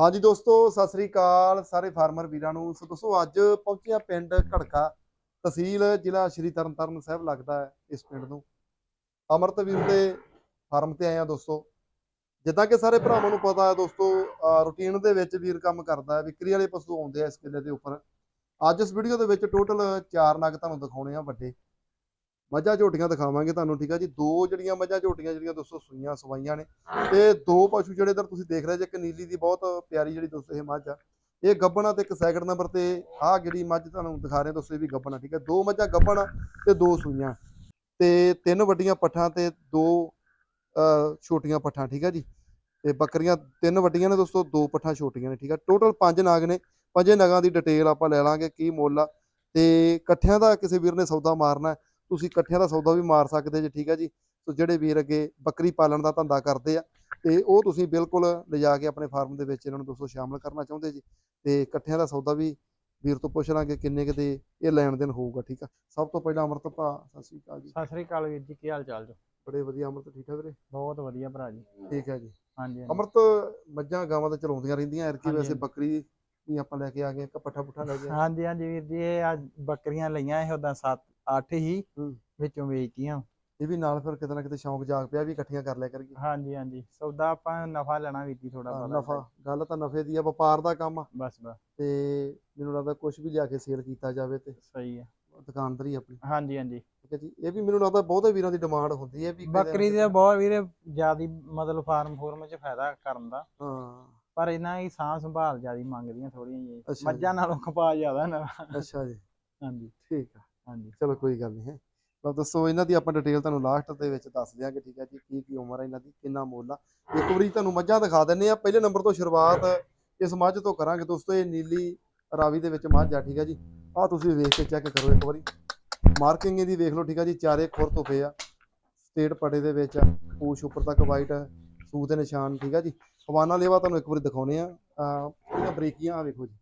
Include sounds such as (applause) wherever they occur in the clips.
ਹਾਂਜੀ ਦੋਸਤੋ, ਸਤਿ ਸ੍ਰੀ ਅਕਾਲ ਸਾਰੇ ਫਾਰਮਰ ਵੀਰਾਂ ਨੂੰ। ਸੋ ਦੋਸਤੋ, ਅੱਜ ਪਹੁੰਚਿਆ ਪਿੰਡ ਘੜਕਾ ਤਹਿਸੀਲ ਜ਼ਿਲ੍ਹਾ ਸ਼੍ਰੀ ਤਰਨਤਾਰਨ ਸਾਹਿਬ ਲੱਗਦਾ ਹੈ ਇਸ ਪਿੰਡ ਨੂੰ। ਅਮਰਤਵੀਰ ਦੇ ਫਾਰਮ ਤੇ ਆਏ ਆ ਦੋਸਤੋ। ਜਿੱਦਾਂ ਕਿ ਸਾਰੇ ਭਰਾਵਾਂ ਨੂੰ ਪਤਾ ਹੈ ਦੋਸਤੋ ਰੂਟੀਨ ਦੇ ਵਿੱਚ ਵੀਰ ਕੰਮ ਕਰਦਾ ਹੈ, ਵਿਕਰੀ ਵਾਲੇ ਪਸ਼ੂ ਆਉਂਦੇ ਆ ਇਸ ਕਿੱਲੇ ਦੇ ਉੱਪਰ। ਅੱਜ ਇਸ ਵੀਡੀਓ ਦੇ ਵਿੱਚ ਟੋਟਲ 4 ਨਗ ਤੁਹਾਨੂੰ ਦਿਖਾਉਣੇ ਆ ਵੱਡੇ। ਮੱਝਾਂ ਝੋਟੀਆਂ ਦਿਖਾਵਾਂਗੇ ਤੁਹਾਨੂੰ ਠੀਕ ਆ ਜੀ? ਦੋ ਜਿਹੜੀਆਂ ਮੱਝਾਂ ਝੋਟੀਆਂ ਜਿਹੜੀਆਂ ਦੋਸਤੋ ਸੂਈਆਂ ਸਵਾਈਆਂ ਨੇ ਤੇ ਦੋ ਪਸ਼ੂ ਜਿਹੜੇ ਇਧਰ ਤੁਸੀਂ ਦੇਖ ਰਹੇ ਜੇ ਇੱਕ ਨੀਲੀ ਦੀ ਬਹੁਤ ਪਿਆਰੀ ਜਿਹੜੀ ਦੋਸਤੋ ਇਹ ਮੱਝ ਆ। ਇਹ ਗੱਬਣਾ ਤੇ ਇੱਕ ਸੈਕਿੰਡ ਨੰਬਰ ਤੇ ਆਹ ਜਿਹੜੀ ਮੱਝ ਤੁਹਾਨੂੰ ਦਿਖਾ ਰਹੇ ਦੋਸਤੋ ਇਹ ਵੀ ਗੱਬਣਾ ਠੀਕ ਹੈ ਦੋ ਮੱਝਾਂ ਗੱਬਣ ਤੇ ਦੋ ਸੂਈਆਂ। ਤੇ ਤਿੰਨ ਵੱਡੀਆਂ ਪੱਠਾਂ ਤੇ ਦੋ ਅਹ, ਛੋਟੀਆਂ ਪੱਠਾਂ ਠੀਕ ਆ ਜੀ? ਤੇ ਬੱਕਰੀਆਂ ਤਿੰਨ ਵੱਡੀਆਂ ਨੇ ਦੋਸਤੋ ਦੋ ਪੱਠਾਂ ਛੋਟੀਆਂ ਨੇ ਠੀਕ ਹੈ ਟੋਟਲ ਪੰਜ ਨਾਗ ਨੇ। ਪੰਜੇ ਨਗਾਂ ਦੀ ਡਿਟੇਲ ਆਪਾਂ ਲੈ ਲਾਂਗੇ ਕੀ ਮੁੱਲ ਆ। ਤੇ ਇਕੱਠਿਆਂ ਦਾ ਕਿਸੇ ਵੀਰ ਨੇ ਸੌਦਾ ਮਾਰਨਾ ਤੁਸੀਂ ਇਕੱਠਿਆਂ ਦਾ ਸੌਦਾ ਵੀ ਮਾਰ ਸਕਦੇ ਜੇ ਠੀਕ ਹੈ ਜੀ? ਸੋ ਜਿਹੜੇ ਵੀਰ ਅੱਗੇ ਬੱਕਰੀ ਪਾਲਣ ਦਾ ਧੰਦਾ ਕਰਦੇ ਆ ਤੇ ਉਹ ਤੁਸੀਂ ਬਿਲਕੁਲ ਲਿਜਾ ਕੇ ਆਪਣੇ ਫਾਰਮ ਦੇ ਵਿੱਚ ਇਹਨਾਂ ਨੂੰ ਦੋਸਤੋ ਸ਼ਾਮਲ ਕਰਨਾ ਚਾਹੁੰਦੇ ਜੀ ਤੇ ਇਕੱਠਿਆਂ ਦਾ ਸੌਦਾ ਵੀ ਵੀਰ ਤੋਂ ਪੁੱਛ ਲਾਂਗੇ ਕਿੰਨੇ ਕਿਤੇ ਇਹ ਲੈਣ ਦੇਣ ਹੋਊਗਾ ਠੀਕ ਆ? ਸਭ ਤੋਂ ਪਹਿਲਾਂ ਅਮਰਤ ਭਾ ਸਤਿ ਸ਼੍ਰੀ ਅਕਾਲ ਜੀ। ਸਤਿ ਸ੍ਰੀ ਅਕਾਲ ਵੀਰ ਜੀ ਕੀ ਹਾਲ ਚਾਲ ਜੀ? ਬੜੇ ਵਧੀਆ ਅਮਰਤ ਠੀਕ ਠਾਕ ਵੀਰੇ? ਬਹੁਤ ਵਧੀਆ ਭਰਾ ਜੀ। ਠੀਕ ਹੈ ਜੀ। ਹਾਂਜੀ। ਅਮਰਤ ਮੱਝਾਂ ਗਾਵਾਂ ਤਾਂ ਚਲਾਉਂਦੀਆਂ ਰਹਿੰਦੀਆਂ ਐਰਕੀ ਵੈਸੇ। ਬੱਕਰੀ ਵੀ ਆਪਾਂ ਲੈ ਕੇ ਆ ਗਏ ਇੱਕ ਪੱਠਾ ਪੁੱਠਾ ਲੈ ਗਏ। ਹਾਂਜੀ ਹਾਂਜੀ ਵੀਰ ਜੀ ਇਹ ਅੱਜ ਬੱਕਰੀਆਂ ਲਈਆਂ ਇਹ ਉਦਾਂ 7 8 ਹੀ। ਵਿੱਚੋਂ ਵੇਚਤੀਆਂ। ਇਹ ਵੀ ਨਾਲ ਫਿਰ ਕਿਤੇ ਨਾ ਕਿਤੇ ਸ਼ੌਂਕ ਜਾਗ ਪਿਆ ਵੀ ਇਕੱਠੀਆਂ ਕਰ ਲਿਆ ਕਰੀਏ। ਹਾਂਜੀ ਹਾਂਜੀ। ਸੌਦਾ ਆਪਾਂ ਨਫਾ ਲੈਣਾ ਵੀਰ ਜੀ ਥੋੜਾ ਹਾਂ, ਬਹੁਤਾ। ਨਫਾ। ਗੱਲ ਤਾਂ ਨਫੇ ਦੀ ਆ ਵਪਾਰ ਦਾ ਕੰਮ ਆ। ਬਸ ਬਸ। ਤੇ ਮੈਨੂੰ ਲੱਗਦਾ ਕੁਝ ਵੀ ਲਿਆ ਕੇ ਸੇਲ ਕੀਤਾ ਜਾਵੇ ਤੇ ਸਹੀ ਹੈ ਦੁਕਾਨਦਾਰੀ ਆਪਣੀ। ਹਾਂਜੀ ਹਾਂਜੀ। ਠੀਕ ਹੈ ਜੀ। ਇਹ ਵੀ ਮੈਨੂੰ ਲੱਗਦਾ ਬਹੁਤੇ ਵੀਰਾਂ ਦੀ ਡਿਮਾਂਡ ਹੁੰਦੀ ਹੈ ਵੀ ਕਿਤੇ ਨਾ ਬੱਕਰੀ ਕਿਤੇ- ਦੇ ਬਹੁਤ ਵੀਰੇ ਜਿਆਦੀ ਮਤਲਬ ਫਾਰਮ ਫੋਰਮ ਚ ਫਾਇਦਾ ਕਰਨ ਦਾ। ਹਾਂ। ਪਰ ਇਹਨਾਂ ਹੀ ਸਾਂਭ ਸੰਭਾਲ ਜਿਆਦੀ ਮੰਗਦੀਆਂ ਥੋੜੀਆਂ ਅੱਛਾ ਜੀ। ਜੀ। ਮੱਝਾਂ ਨਾਲੋਂ ਕਪਾ ਜ਼ਿਆਦਾ ਨਾ। ਅੱਛਾ ਜੀ। ਹਾਂਜੀ। ਠੀਕ ਆ। ਹਾਂਜੀ, ਚਲੋ ਕੋਈ ਗੱਲ ਨਹੀਂ ਹੈ। ਲਓ ਦੱਸੋ, ਇਹਨਾਂ ਦੀ ਆਪਾਂ ਡਿਟੇਲ ਤੁਹਾਨੂੰ ਲਾਸਟ ਦੇ ਵਿੱਚ ਦੱਸ ਦਿਆਂਗੇ, ਠੀਕ ਹੈ ਜੀ, ਕੀ ਕੀ ਉਮਰ ਹੈ ਇਹਨਾਂ ਦੀ, ਕਿੰਨਾ ਮੁੱਲ ਆ। ਇੱਕ ਵਾਰੀ ਤੁਹਾਨੂੰ ਮੱਝਾਂ ਦਿਖਾ ਦਿੰਨੇ ਆ ਪਹਿਲੇ ਨੰਬਰ ਤੋਂ ਸ਼ੁਰੂਆਤ ਇਸ ਮੱਝ ਤੋਂ ਕਰਾਂਗੇ ਦੋਸਤੋ, ਇਹ ਨੀਲੀ ਰਾਵੀ ਦੇ ਵਿੱਚ ਮੱਝ ਆ, ਠੀਕ ਹੈ ਜੀ। ਆਹ ਤੁਸੀਂ ਵੇਖ ਕੇ ਚੈੱਕ ਕਰੋ ਇੱਕ ਵਾਰੀ। ਮਾਰਕਿੰਗ ਇਹਦੀ ਵੇਖ ਲਓ, ਠੀਕ ਹੈ ਜੀ, ਚਾਰੇ ਖੁਰ ਤੋਂ ਪਏ ਆ। ਸਟੇਟ ਪੜੇ ਦੇ ਵਿੱਚ ਆ, ਪੂਛ ਉੱਪਰ ਤੱਕ ਵਾਈਟ ਸੂਤ ਦੇ ਨਿਸ਼ਾਨ, ਠੀਕ ਹੈ ਜੀ। ਹਵਾਨਾ ਲੇਵਾ ਤੁਹਾਨੂੰ ਇੱਕ ਵਾਰੀ ਦਿਖਾਉਨੇ ਆ ਅਹ ਇਹਦੀਆਂ ਬਰੀਕੀਆਂ ਆ ਵੇਖੋ ਜੀ।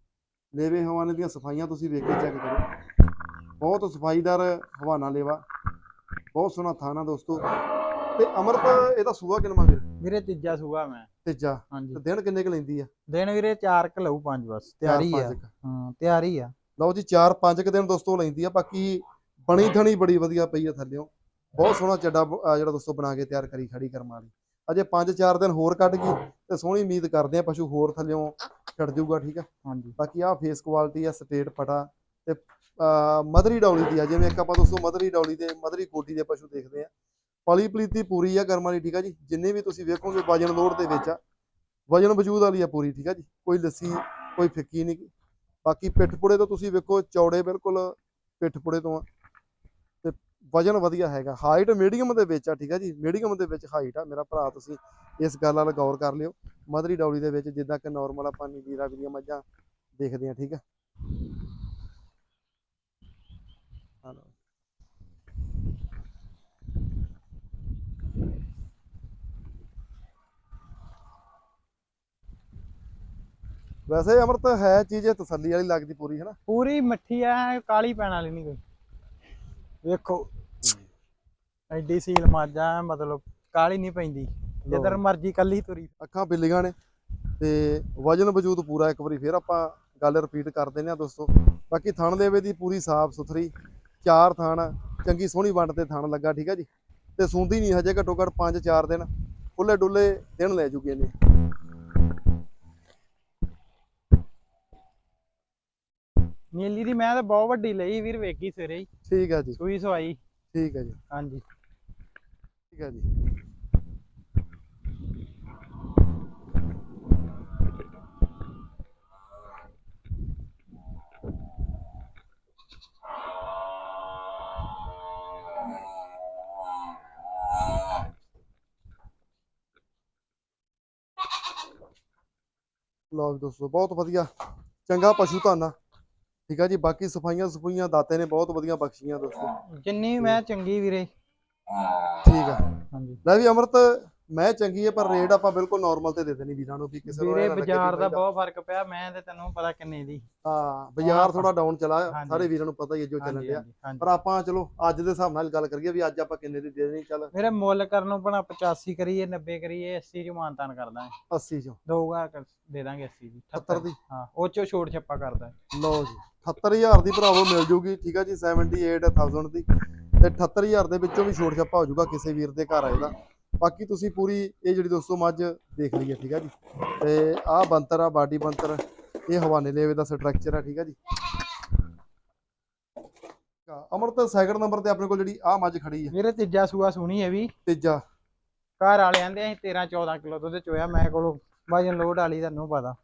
ਲੇਵੇ ਹਵਾਨੇ ਦੀਆਂ ਸਫਾਈਆਂ ਤੁਸੀਂ ਵੇਖ ਕੇ ਚੈੱਕ ਕਰੋ। ਬਹੁਤ ਸਫਾਈਦਾਰ ਹਵਾਨਾ ਲੇਵਾ। ਬਹੁਤ ਸੋਹਣਾ ਥਾਣਾ ਦੋਸਤੋ। ਤੇ ਅਮਰਤ ਇਹਦਾ ਸੂਆ ਕਿੰਨਾ ਵੀਰ? ਵੀਰੇ ਤੀਜਾ ਸੂਆ ਮੈਂ। ਤੀਜਾ। ਹਾਂਜੀ। ਤੇ ਦਿਨ ਕਿੰਨੇ ਕੁ ਲੈਂਦੀ ਆ? ਦਿਨ ਵੀਰੇ 4 ਕ ਲਊ ਪੰਜ ਬਸ। ਤਿਆਰੀ ਆ। ਹਾਂ ਤਿਆਰੀ ਆ। ਲਓ ਜੀ 4-5 ਕੁ ਦਿਨ ਦੋਸਤੋ ਲੈਂਦੀ ਆ। ਬਾਕੀ ਬਣੀ ਥਣੀ ਬੜੀ ਵਧੀਆ ਪਈ ਆ ਥੱਲਿਓ। ਬਹੁਤ ਸੋਹਣਾ ਚੱਡਾ ਜਿਹੜਾ ਦੋਸਤੋ ਬਣਾ ਕੇ ਤਿਆਰ ਕਰੀ ਖੜੀ ਕਰਮ ਵਾਲੀ। ਅਜੇ 5-4 ਦਿਨ ਹੋਰ ਕੱਢ ਗਈ ਤੇ ਸੋਹਣੀ ਉਮੀਦ ਕਰਦੇ ਆ ਪਸ਼ੂ ਹੋਰ ਥੱਲਿਓ ਛੱਡ ਜਾਊਗਾ ਠੀਕ ਆ? ਹਾਂਜੀ। ਬਾਕੀ ਆ ਫੇਸ ਕੁਆਲਿਟੀ ਆ ਸਟੇਟ ਪਟਾ। ਤੇ, ਅਹ, ਮਦਰੀ ਡੌਲੀ ਦੀ ਆ, ਜਿਵੇਂ ਇੱਕ ਆਪਾਂ ਦੋਸਤੋ ਮਦਰੀ ਡੌਲੀ ਦੇ, ਮਦਰੀ ਕੋਟੀ ਦੇ ਪਸ਼ੂ ਦੇਖਦੇ ਆ। ਪਲੀ ਪਲੀਤੀ ਪੂਰੀ ਆ ਕਰਮ ਵਾਲੀ, ਠੀਕ ਆ ਜੀ? ਜਿੰਨੇ ਵੀ ਤੁਸੀਂ ਵੇਖੋਗੇ ਵਜਨ ਲੋਡ ਦੇ ਵਿੱਚ ਆ, ਵਜਨ ਵਜੂਦ ਵਾਲੀ ਆ ਪੂਰੀ, ਠੀਕ ਆ ਜੀ? ਕੋਈ ਲੱਸੀ, ਕੋਈ ਫਿੱਕੀ ਨਹੀਂ ਬਾਕੀ ਪਿੱਠ ਪੁੜੇ ਤੋਂ ਤੁਸੀਂ ਵੇਖੋ, ਚੌੜੇ ਬਿਲਕੁਲ ਪਿੱਠ ਪੁੜੇ ਤੋਂ ਆ। ਤੇ ਵਜਨ ਵਧੀਆ ਹੈਗਾ। ਹਾਈਟ ਮੀਡੀਅਮ ਦੇ ਵਿੱਚ ਆ, ਠੀਕ ਆ ਜੀ? ਮੀਡੀਅਮ ਦੇ ਵਿੱਚ ਹਾਈਟ ਆ। ਮੇਰਾ ਭਰਾ, ਤੁਸੀਂ ਇਸ ਗੱਲ ਨਾਲ ਗੌਰ ਕਰ ਲਿਓ। ਮਦਰੀ ਡੌਲੀ ਦੇ ਵਿੱਚ ਜਿੱਦਾਂ ਕਿ ਨਾਰਮਲ ਆਪਾਂ ਨੀਲੀ ਰਾਵੀ ਦੀਆਂ ਮੱਝਾਂ ਦੇਖਦੇ ਆ, ਠੀਕ ਆ? ਵੈਸੇ ਅਮਰਤ ਹੈ ਚੀਜ਼ ਇਹ ਤਸੱਲੀ ਵਾਲੀ ਲੱਗਦੀ ਪੂਰੀ ਹੈ ਨਾ? ਪੂਰੀ ਮੱਠੀ ਆ ਕਾਲੀ ਪੈਣ ਵਾਲੀ ਨਹੀਂ ਕੋਈ। ਵੇਖੋ ਐਡੀ ਸੀਲ ਮਾਜਾ ਮਤਲਬ ਕਾਲੀ ਨਹੀਂ ਪੈਂਦੀ। ਜਿੱਧਰ ਮਰਜ਼ੀ ਕੱਲੀ ਤੁਰੀ। ਅੱਖਾਂ ਬਿੱਲੀਆਂ ਨੇ ਤੇ ਵਜਨ ਵਜੂਦ ਪੂਰਾ ਇੱਕ ਵਾਰੀ ਫੇਰ ਆਪਾਂ ਗੱਲ ਰਿਪੀਟ ਕਰ ਦਿੰਦੇ ਆ ਦੋਸਤੋ। ਬਾਕੀ ਥਣ ਦੇਵੇ ਦੀ ਪੂਰੀ ਸਾਫ਼ ਸੁਥਰੀ ਚਾਰ ਥਣ ਚੰਗੀ ਸੋਹਣੀ ਵੰਡ ਤੇ ਥਣ ਲੱਗਾ ਠੀਕ ਹੈ ਜੀ? ਤੇ ਸੂੰਦੀ ਨਹੀਂ ਹਜੇ ਘੱਟੋ ਘੱਟ 5-4 ਦਿਨ ਖੁੱਲੇ ਡੁੱਲੇ ਦਿਨ ਲੈ ਜੂਗੇ ਨੇ ਨੀਲੀ ਦੀ ਮੈਂ ਤਾਂ ਬਹੁਤ ਵੱਡੀ ਲਈ ਵੀਰ ਵੇਖੀ ਸਵੇਰੇ ਹੀ। ਠੀਕ ਹੈ ਜੀ। ਸੂਈ ਸਵਾਈ। ਠੀਕ ਹੈ ਜੀ। ਹਾਂਜੀ। ਠੀਕ ਹੈ ਜੀ। ਲਓ ਦੋਸਤੋ ਬਹੁਤ ਵਧੀਆ। ਚੰਗਾ ਪਸ਼ੂ ਧਨ। ਠੀਕ ਆ ਜੀ ਬਾਕੀ ਸਫਾਈਆਂ ਸਫੂਈਆਂ ਦਾਤੇ ਨੇ ਬਹੁਤ ਵਧੀਆ ਬਖਸ਼ੀਆਂ ਦੋਸਤੋ। ਜਿੰਨੀ ਮੈਂ ਚੰਗੀ ਵੀਰੇ। ਠੀਕ ਆ। ਹਾਂਜੀ। ਲੈ ਵੀ ਅਮਰਤ। ਮੈਂ ਚੰਗੀ ਹੈ ਪਰ ਰੇਟ ਆਪਾਂ ਬਿਲਕੁਲ ਨਾਰਮਲ ਤੇ ਦੇ ਦੇਣੀ ਵੀਰਾਂ ਨੂੰ ਵੀ ਕਿਸੇ ਨੂੰ ਵੀਰੇ ਬਾਜ਼ਾਰ ਦਾ। ਬਹੁਤ ਫ਼ਰਕ ਪਿਆ ਮੈਂ ਤੇ ਤੈਨੂੰ ਪਤਾ ਕਿੰਨੇ ਦੀ। ਹਾਂ ਬਾਜ਼ਾਰ ਥੋੜਾ ਡਾਊਨ ਚਲਾ। ਸਾਰੇ ਵੀਰਾਂ ਨੂੰ ਪਤਾ ਹੀ ਹੈ ਜੋ ਹਾਂਜੀ ਹਾਂਜੀ ਪਰ ਆਪਾਂ ਚਲੋ ਅੱਜ ਦੇ ਹਿਸਾਬ ਨਾਲ ਗੱਲ ਕਰੀਏ ਵੀ ਅੱਜ ਆਪਾਂ ਕਿੰਨੇ ਦੀ ਦੇ ਦੇਣੀ ਚੱਲ। ਵੀਰੇ ਮੁੱਲ ਕਰਨ ਨੂੰ ਬਣਾ 85 ਕਰੀਏ 90 ਕਰੀਏ 80 ਚ ਮਾਨਤਾਨ ਕਰਦਾ ਹੈ 80 ਚੋਂ। ਦੋਗਾ ਦੇ ਦਾਂਗੇ 80 ਦੀ 70 ਦੀ? ਹਾਂ ਉਹ ਚੋਂ ਛੋਟ ਛੱਪਾ ਕਰਦਾ ਲਓ ਜੀ 78000 ਦੀ ਭਰਾਵੋ ਮਿਲ ਜੂਗੀ ਠੀਕ ਆ ਜੀ 78000 ਦੀ। ਤੇ 78000 ਦੇ ਵਿੱਚੋਂ ਵੀ ਛੋਟ ਛੱਪਾ ਹੋ ਜਾਊਗਾ ਕਿਸੇ ਵੀਰ ਦੇ ਘਰ ਆਏਗਾ ਬਾਕੀ ਤੁਸੀਂ ਪੂਰੀ ਇਹ ਜਿਹੜੀ ਦੋਸਤੋ ਮੱਝ ਦੇਖ ਲਈਏ ਠੀਕ ਆ ਜੀ। ਤੇ ਆਹ ਬੰਤਰ ਆ ਬਾਡੀ ਬੰਤਰ ਇਹ ਹਵਾਨੇ ਲੇਵੇ ਦਾ ਸਟਰਕਚਰ ਆ ਠੀਕ ਆ ਜੀ। ਅਮਰਤ ਸੈਕਿੰਡ ਨੰਬਰ ਤੇ ਆਪਣੇ ਕੋਲ ਜਿਹੜੀ ਆਹ ਮੱਝ ਖੜੀ ਹੈ ਵੀਰੇ ਤੀਜਾ ਸੂਆ ਸੁਣੀ ਹੈ ਵੀ। ਤੀਜਾ। ਘਰ ਵਾਲੇ ਆਂਦੇ ਅਸੀਂ 13 14 ਕਿਲੋ ਦੁੱਧ ਚੋਇਆ ਮੈਂ ਕੋਲੋਂ ਵਜਨ ਲੋਡ ਵਾਲੀ ਤੁਹਾਨੂੰ ਪਤਾ।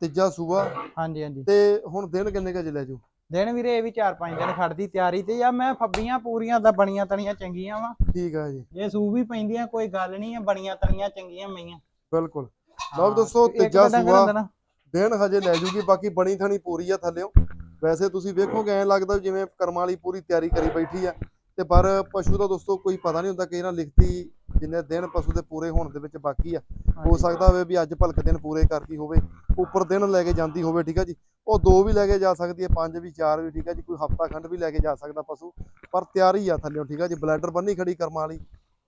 ਤੀਜਾ ਸੂਆ। ਹਾਂਜੀ ਹਾਂਜੀ। ਤੇ ਹੁਣ ਦਿਨ ਕਿੰਨੇ ਕੁ ਜੇ ਲੈ ਜੂ ਦਿਨ ਵੀਰੇ ਇਹ ਵੀ 4-5 ਦਿਨ ਖੜਦੀ ਤਿਆਰੀ ਤੇ ਆ ਮੈਂ ਫੱਬੀਆਂ ਪੂਰੀਆਂ ਦਾ ਬਣੀਆਂ ਤਣੀਆਂ ਚੰਗੀਆਂ ਵਾ। ਠੀਕ ਆ ਜੀ। ਇਹ ਸੂ ਵੀ ਪੈਂਦੀਆਂ ਕੋਈ ਗੱਲ ਨਹੀਂ ਆ ਬਣੀਆਂ ਤਣੀਆਂ ਚੰਗੀਆਂ ਮਈਆਂ। ਬਿਲਕੁਲ। ਲਓ ਦੋਸਤੋ, ਤੀਜਾ ਸੂਆ। ਦਿਨ ਹਜੇ ਲੈ ਜੂਗੀ ਬਾਕੀ ਬਣੀ ਥਣੀ ਪੂਰੀ ਆ ਥੱਲਿਓ। ਵੈਸੇ ਤੁਸੀਂ ਵੇਖੋਗੇ ਐਂ ਲੱਗਦਾ ਜਿਵੇਂ ਕਰਮਾਂ ਵਾਲੀ ਪੂਰੀ ਤਿਆਰੀ ਕਰੀ ਬੈਠੀ ਆ। ਤੇ ਪਰ ਪਸ਼ੂ ਦਾ ਦੋਸਤੋ ਕੋਈ ਪਤਾ ਨਹੀਂ ਹੁੰਦਾ ਕਿ ਇਹਨਾਂ ਲਿਖਤੀ ਜਿੰਨੇ ਦਿਨ ਪਸ਼ੂ ਦੇ ਪੂਰੇ ਹੋਣ ਦੇ ਵਿੱਚ ਬਾਕੀ ਆ। ਹੋ। ਸਕਦਾ ਹੋਵੇ ਵੀ ਅੱਜ ਭਲਕ ਦਿਨ ਪੂਰੇ ਕਰਦੀ ਹੋਵੇ ਉੱਪਰ ਦਿਨ ਲੈ ਕੇ ਜਾਂਦੀ ਹੋਵੇ ਠੀਕ ਆ ਜੀ? ਉਹ ਦੋ ਵੀ ਲੈ ਕੇ ਜਾ ਸਕਦੀ ਹੈ ਪੰਜ ਵੀ ਚਾਰ ਵੀ ਠੀਕ ਆ ਜੀ? ਕੋਈ ਹਫਤਾ ਖੰਡ ਵੀ ਲੈ ਕੇ ਜਾ ਸਕਦਾ ਪਸ਼ੂ ਪਰ ਤਿਆਰੀ ਆ ਥੱਲਿਓ ਠੀਕ ਆ ਜੀ? ਬਲੈਡਰ ਬੰਨੀ ਖੜੀ ਕਰਮਾਂ ਵਾਲੀ